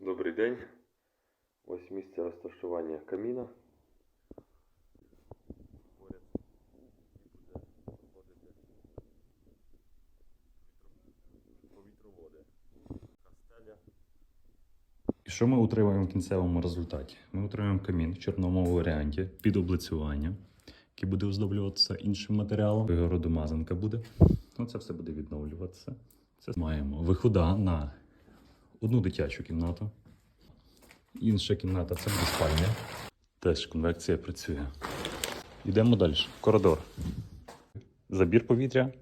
Добрий день. Ось місце розташування каміна. Поряд буде проходити повітроводи. Кастеля. І що ми отримуємо в кінцевому результаті? Ми отримуємо камін в чорному варіанті під облицювання, який буде оздоблюватися іншим матеріалом. Його родомазанка буде. Ну, це все буде відновлюватися. Це маємо вихода на одну дитячу кімнату. Інша кімната це буде спальня. Теж конвекція працює. Йдемо далі. Коридор. Забір повітря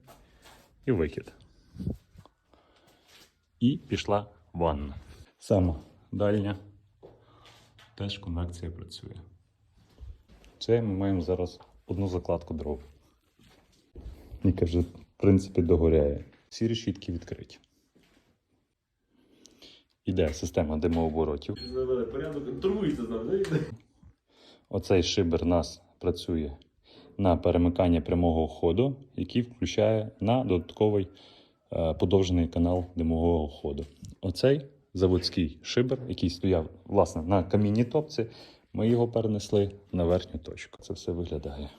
і вихід. І пішла ванна. Сама дальня. Теж конвекція працює. Це ми маємо зараз одну закладку дров. Яка вже, в принципі, догоряє. Всі решітки відкриті. Іде система димооборотів. Порядок, турбується з нами. Оцей шибер нас працює на перемикання прямого ходу, який включає на додатковий е, подовжений канал димового ходу. Оцей заводський шибер, який стояв власне на камінні топці, ми його перенесли на верхню точку. Це все виглядає.